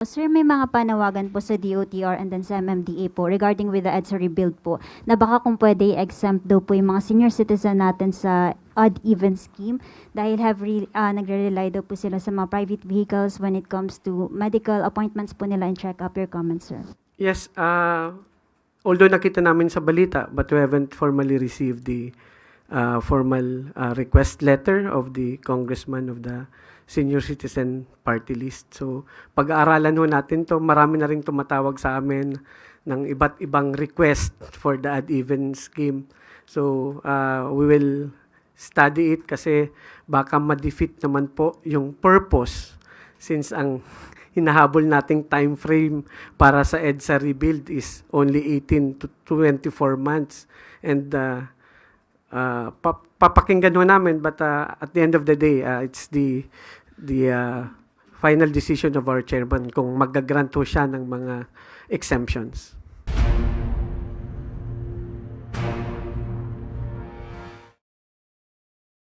Sir, may mga panawagan po sa DOTR and then sa MMDA po regarding with the EDSA rebuild po na baka kung pwede exempt daw po yung mga senior citizen natin sa odd-even scheme dahil have re, ah, nagre-rely daw po sila sa mga private vehicles when it comes to medical appointments po nila and check-up. Your comments, sir. Yes, uh, although nakita namin sa balita, but we haven't formally received the uh, formal uh, request letter of the congressman of the senior citizen party list. So, pag-aaralan ho natin to, marami na rin tumatawag sa amin ng iba't ibang request for the ad-even scheme. So, uh, we will study it kasi baka ma-defeat naman po yung purpose since ang hinahabol nating time frame para sa EDSA rebuild is only 18 to 24 months and uh, uh, pa- papakinggan ho namin but uh, at the end of the day uh, it's the the uh, final decision of our chairman kung mag-grant ho siya ng mga exemptions.